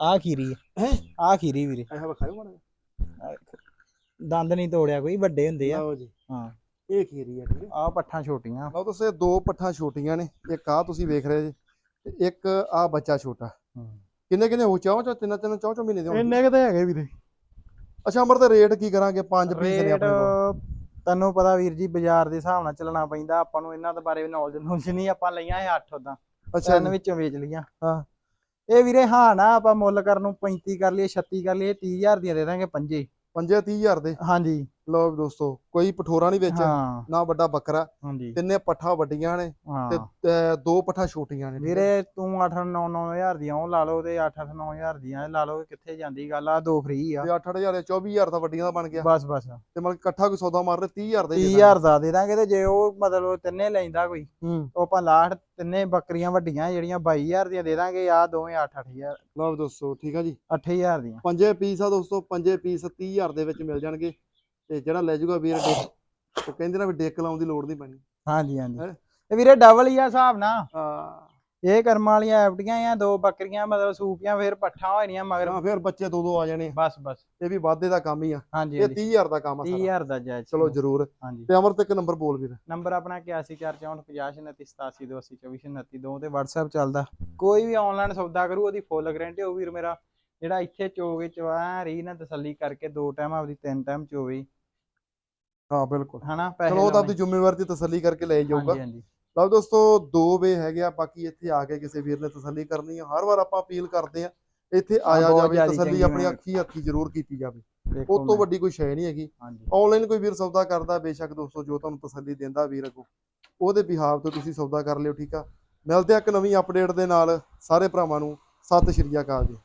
ਆ ਖੀਰੀ ਆ। ਹੈ? ਆ ਖੀਰੀ ਵੀਰੇ। ਇਹ ਵਿਖਾਇਓ ਮਾੜਾ ਆਹ ਦੇਖੋ। ਦੰਦ ਨਹੀਂ ਤੋੜਿਆ ਕੋਈ ਵੱਡੇ ਹੁੰਦੇ ਆ। ਲਓ ਜੀ। ਹਾਂ। ਇਹ ਖੀਰੀ ਹੈ ਠੀਕ ਹੈ ਆ ਪੱਠਾਂ ਛੋਟੀਆਂ। ਲਓ ਇਹ ਦੋ ਪੱਠਾਂ ਛੋਟੀਆਂ ਨੇ ਇੱਕ ਆ ਤੁਸੀਂ ਵੇਖ ਰਹੇ ਜੀ ਤੇ ਇੱਕ ਆ ਬੱਚਾ ਛੋਟਾ। ਕਿੰਨੇ ਕਿੰਨੇ ਹੋ? ਚਾਹੋ ਚਾ ਤਿੰਨ ਤਿੰਨ ਚੌਂ ਚੌਂ ਮਹੀਨੇ ਦੇ ਹੋਣਗੇ। ਇੰਨੇ ਕਿਤੇ ਹੈਗੇ ਵੀਰੇ। ਅੱਛਾ ਅਮਰ ਦਾ ਰੇਟ ਕੀ ਕਰਾਂਗੇ? ਪੰਜ ਪੀਸ ਨੇ ਆਪਣੇ ਕੋਲ। ਤੈਨੂੰ ਪਤਾ ਵੀਰ ਜੀ ਬਾਜ਼ਾਰ ਦੇ ਹਿਸਾਬ ਨਾਲ ਚੱਲਣਾ ਪੈਂਦਾ। ਆਪਾਂ ਨੂੰ ਇਹਨਾਂ ਦੇ ਬਾਰੇ ਨੌਲੇਜ ਨੌਲੇਜ ਨਹੀਂ ਆਪਾਂ ਲਈਆਂ ਇਹ 8 ਉਦਾਂ ਅੱਛਾ ਜੀ, ਵਿੱਚੋਂ ਵੇਚ ਲਈਆਂ। ਹਾਂ। ਇਹ ਵੀਰੇ ਹਾਂ ਨਾ ਆਪਾਂ ਮੁੱਲ ਕਰਨ ਨੂੰ 35 ਕਰ ਲਈਏ 36 ਕਰ ਲਈਏ 30000 ਦੀਆਂ ਦੇ ਦਾਂਗੇ ਪੰਜੇ। ਪੰਜੇ ਤੀਹ ਹਜ਼ਾਰ ਦੇ। ਹਾਂਜੀ। ਲਓ ਵੀ ਦੋਸਤੋ ਕੋਈ ਪਠੋਰਾ ਨਹੀਂ ਵਿੱਚ ਹਾਂ। ਨਾ ਵੱਡਾ ਬੱਕਰਾ। ਹਾਂਜੀ। ਤਿੰਨੇ ਪੱਠਾਂ ਵੱਡੀਆਂ ਨੇ ਹਾਂ। ਤੇ ਅਹ, ਦੋ ਪੱਠਾਂ ਛੋਟੀਆਂ ਨੇ ਠੀਕ ਹੈ? ਵੀਰੇ ਤੂੰ 8 9 9000 ਦੀਆਂ ਉਹ ਲਾ ਲਓ ਤੇ 8 8 9000 ਦੀਆਂ ਇਹ ਲਾ ਲਓ ਕਿੱਥੇ ਜਾਂਦੀ ਗੱਲ ਆ ਦੋ ਫ੍ਰੀ ਆ। ਤੇ 8-8000 24000 ਤਾਂ ਵੱਡੀਆਂ ਦਾ ਬਣ ਗਿਆ। ਬਸ ਬਸ। ਤੇ ਮਤਲਬ ਇਕੱਠਾ ਕੋਈ ਸੌਦਾ ਮਾਰ ਰਹੇ 30000 ਦਾ ਹੀ ਦੇ 30000 ਦਾ ਦੇ ਦਾਂਗੇ ਤੇ ਜੇ ਉਹ ਮਤਲਬ ਤਿੰਨੇ ਲੈਂਦਾ ਕੋਈ ਹੂੰ। ਉਹ ਆਪਾਂ ਲਾਟ ਤਿੰਨੇ ਬੱਕਰੀਆਂ ਵੱਡੀਆਂ ਜਿਹੜੀਆਂ 22000 ਦੀਆਂ ਦੇ ਦਾਂਗੇ ਆ ਦੋਵੇਂ 8 8000 ਲਓ ਵੀ ਦੋਸਤੋ ਠੀਕ ਆ ਜੀ। 8000 ਦੀਆਂ। ਪੰਜੇ ਪੀਸ ਆ ਦੋਸਤੋ ਪੰਜੇ ਪੀਸ 30000 ਦੇ ਵਿੱਚ ਮਿਲ ਜਾਣਗੇ। ਤੇ ਜਿਹੜਾ ਲੈ ਜਾਊਗਾ ਵੀਰ ਡਿੱਕ ਉਹ ਕਹਿੰਦੇ ਨਾ ਵੀ ਡਿੱਕ ਲਾਉਣ ਦੀ ਲੋੜ ਨਹੀਂ ਪੈਣੀ। ਹਾਂਜੀ ਹਾਂਜੀ। ਹੈਂ? ਤੇ ਵੀਰੇ ਡਬਲ ਹੀ ਆ ਹਿਸਾਬ ਨਾਲ। ਆ ਇਹ ਕਰਮਾਂ ਵਾਲੀਆਂ ਐਫਡੀਆਂ ਆ ਦੋ ਬੱਕਰੀਆਂ ਮਤਲਬ ਸੂਪੀਆਂ ਫਿਰ ਪੱਠਾਂ ਹੋ ਜਾਣੀਆਂ ਮਗਰ ਫਿਰ ਬੱਚੇ ਦੋ ਦੋ ਆ ਜਾਣੇ। ਬਸ ਬਸ। ਇਹ ਵੀ ਵਾਧੇ ਦਾ ਕੰਮ ਹੀ ਆ। ਹਾਂਜੀ ਇਹ ਹਾਂਜੀ। 30000 ਦਾ ਕੰਮ ਆ ਸਾਰਾ। 30000 ਦਾ ਜਾਇਜ਼ ਚਲੋ ਜਰੂਰ। ਹਾਂਜੀ। ਤੇ ਅਮਰ ਤੇ ਇੱਕ ਨੰਬਰ ਬੋਲ ਵੀਰ। ਨੰਬਰ ਆਪਣਾ 8144508782 ਦੋ ਤੇ WhatsApp ਚੱਲਦਾ। ਕੋਈ ਵੀ ਆਨਲਾਈਨ ਸੌਦਾ ਕਰੂ ਉਹਦੀ ਫੁੱਲ ਗਾਰੰਟੀ ਉਹ ਵੀਰ ਮੇਰਾ। ਜਿਹੜਾ ਇੱਥੇ ਚੋਗੇ ਚਵਾ ਰਹੀ ਨਾ ਤਸੱਲੀ ਕਰਕੇ ਦੋ ਟਾਈਮ ਆਪਦੀ ਤਿੰਨ ਟਾਈਮ ਚੋਵੇ। ਹਾਂ ਬਿਲਕੁਲ। ਹਨਾ ਪੈਸੇ ਚਲੋ ਉਹ ਤਾਂ ਲਾਉਣੇ। ਆਪਦੀ ਜ਼ਿੰਮੇਵਾਰੀ ਤੇ ਤਸੱਲੀ ਕਰਕੇ ਲੈ ਜਾਊਗਾ। ਹਾਂਜੀ ਹਾਂਜੀ। ਲਓ ਦੋਸਤੋ ਦੋ ਵੇ ਹੈਗੇ ਆ ਬਾਕੀ ਇੱਥੇ ਆ ਕੇ ਕਿਸੇ ਵੀਰ ਨੇ ਤਸੱਲੀ ਕਰਨੀ ਆ। ਹਰ ਵਾਰ ਆਪਾਂ ਅਪੀਲ ਕਰਦੇ ਆ ਇੱਥੇ ਆਇਆ ਬਹੁਤ ਜਾਵੇ ਜ਼ਿਆਦੀ ਤਸੱਲੀ ਚੰਗੀ ਆਪਣੀ ਮੈਂ- ਅੱਖੀ ਅੱਖੀ ਜ਼ਰੂਰ ਕੀਤੀ ਜਾਵੇ। ਦੇਖੋ ਉਹ ਤੋਂ ਮੈਂ- ਵੱਡੀ ਕੋਈ ਸ਼ੈ ਨਹੀਂ ਹੈਗੀ। ਹਾਂਜੀ। ਆਨਲਾਈਨ ਕੋਈ ਵੀਰ ਸੌਦਾ ਕਰਦਾ ਬੇਸ਼ੱਕ ਦੋਸਤੋ ਜੋ ਤੁਹਾਨੂੰ ਤਸੱਲੀ ਦਿੰਦਾ ਵੀਰ ਅੱਗੋਂ। ਉਹਦੇ ਬਿਹਾਵ ਤੇ ਤੁਸੀਂ ਸੌਦਾ ਕਰ ਲਿਓ ਠੀਕ ਆ? ਮਿਲਦੇ ਆ ਇੱਕ ਨਵੀਂ ਅਪਡੇਟ ਦੇ ਨਾਲ। ਸਾਰੇ ਭਰਾਵਾਂ ਨੂੰ ਸਤਿ ਸ਼੍ਰੀ ਅਕਾਲ ਜੀ।